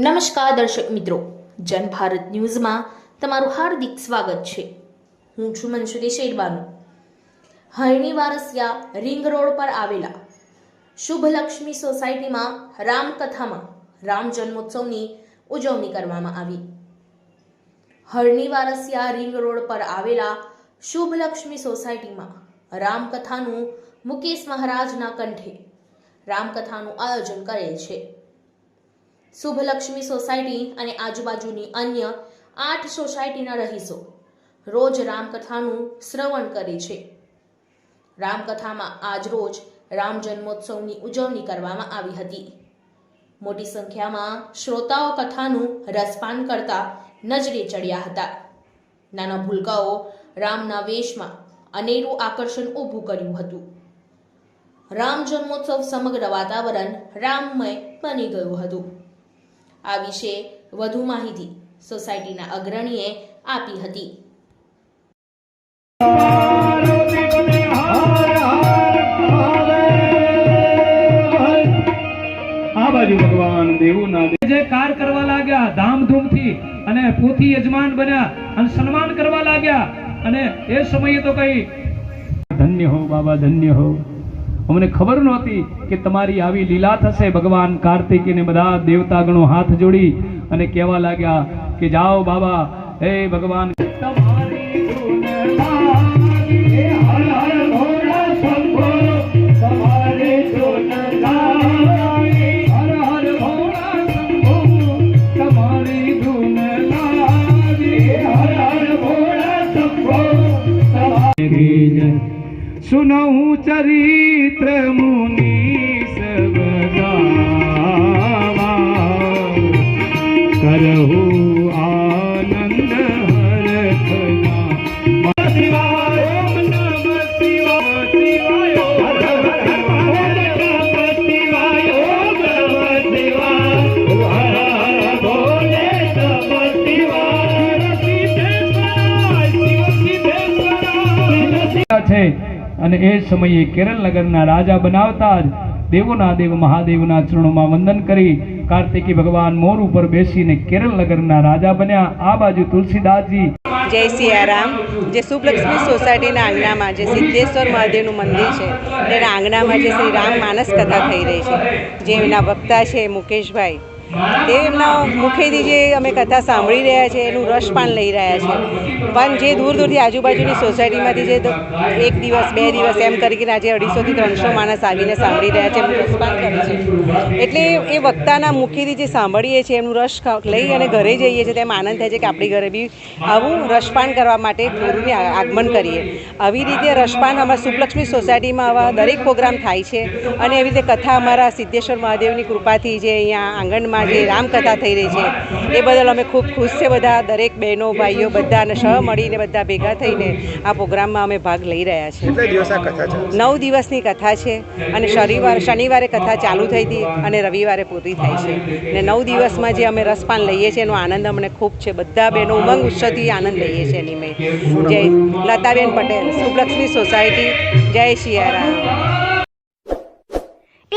નમસ્કાર દર્શક મિત્રો, જન ભારત ન્યૂઝમાં તમારું હાર્દિક સ્વાગત છે. હું છું મનસુરી શેરબાનુ હરણી વારસિયા રિંગ રોડ પર આવેલા શુભલક્ષ્મી સોસાયટીમાં રામકથામાં રામ જન્મોત્સવની ઉજવણી કરવામાં આવી. હરણી વારસિયા રિંગ રોડ પર આવેલા શુભલક્ષ્મી સોસાયટીમાં રામકથાનું મુકેશ મહારાજના કંઠે રામકથાનું આયોજન કરેલ છે. શુભલક્ષ્મી સોસાયટી અને આજુબાજુની અન્ય આઠ સોસાયટીના રહીશો રોજ રામકથાનું શ્રવણ કરે છે. રામકથામાં આજ રોજ રામ જન્મોત્સવની ઉજવણી કરવામાં આવી હતી. મોટી સંખ્યામાં શ્રોતાઓ કથાનું રસપાન કરતા નજરે ચડ્યા હતા. નાના ભૂલકાઓ રામના વેશમાં અનેરું આકર્ષણ ઊભું કર્યું હતું. રામ જન્મોત્સવ સમગ્ર વાતાવરણ રામમય બની ગયું હતું. આ વિશે વધુ માહિતી સોસાયટીના અગ્રણીએ આપી હતી. આ બાજુ ભગવાન દેવના જે કાર કરવા લાગ્યા ધામધૂમથી અને પોથી યજમાન બન્યા અને સન્માન કરવા લાગ્યા અને એ સમયે તો કઈ ધન્ય હો બાબા ધન્ય હો. અમને ખબર નહોતી કે તમારી આવી લીલા થશે. ભગવાન કાર્તિકીને બધા દેવતાગણો હાથ જોડી અને કહેવા લાગ્યા કે જાઓ બાબા, હે ભગવાન. ધૂન સુનહું ચરિત્ર મુનિ સબદાવા કરહુ આનંદ હરખના શિવાય નમઃ છે અને એ સમયે કેરળ નગરના રાજા બનાવતા જ દેવોના દેવ મહાદેવના ચરણોમાં વંદન કરી કાર્તિકી ભગવાન મોર ઉપર બેસીને કેરળ નગરના રાજા બન્યા. આ બાજુ તુલસીદાસજી. જય સિયારામ. જે શુભલક્ષ્મી સોસાયટીના આંગણામાં જે સિદ્ધેશ્વર મહાદેવનું મંદિર છે, તેના આંગણામાં જે શ્રી રામ માનસ કથા થઈ રહી છે. જે એના વક્તા છે મુકેશભાઈ. તે એમના મુખેથી જે અમે કથા સાંભળી રહ્યા છે, એનું રસપાન લઈ રહ્યા છે. પણ જે દૂર દૂરથી આજુબાજુની સોસાયટીમાંથી જે એક દિવસ, બે દિવસ એમ કરીને આજે અઢીસોથી ત્રણસો માણસ આવીને સાંભળી રહ્યા છે, એમનું રસપાન કરે છે. એટલે એ વક્તાના મુખેથી જે સાંભળીએ છીએ, એમનું રસ લઈ અને ઘરે જઈએ છીએ, તેમ આનંદ થાય છે કે આપણી ઘરે બી આવું રસપાન કરવા માટે ગુરુને આગમન કરીએ. આવી રીતે રસપાન અમારા સુપલક્ષ્મી સોસાયટીમાં આવા દરેક પ્રોગ્રામ થાય છે. અને એવી રીતે કથા અમારા સિદ્ધેશ્વર મહાદેવની કૃપાથી જે અહીંયા આંગણમાં જે રામકથા થઈ રહી છે એ બદલ અમે ખૂબ ખુશ છે બધા દરેક બહેનો ભાઈઓ બધાને સહ મળીને બધા ભેગા થઈને આ પ્રોગ્રામમાં અમે ભાગ લઈ રહ્યા છીએ. નવ દિવસની કથા છે અને શનિવાર શનિવારે કથા ચાલુ થઈ હતી અને રવિવારે પૂરી થાય છે. ને નવ દિવસમાં જે અમે રસપાન લઈએ છીએ એનો આનંદ અમને ખૂબ છે. બધા બહેનો ઉમંગ ઉત્સવથી આનંદ લઈએ છીએ એની મેં. જય લતાબેન પટેલ શુભલક્ષ્મી સોસાયટી જય શિયારામ.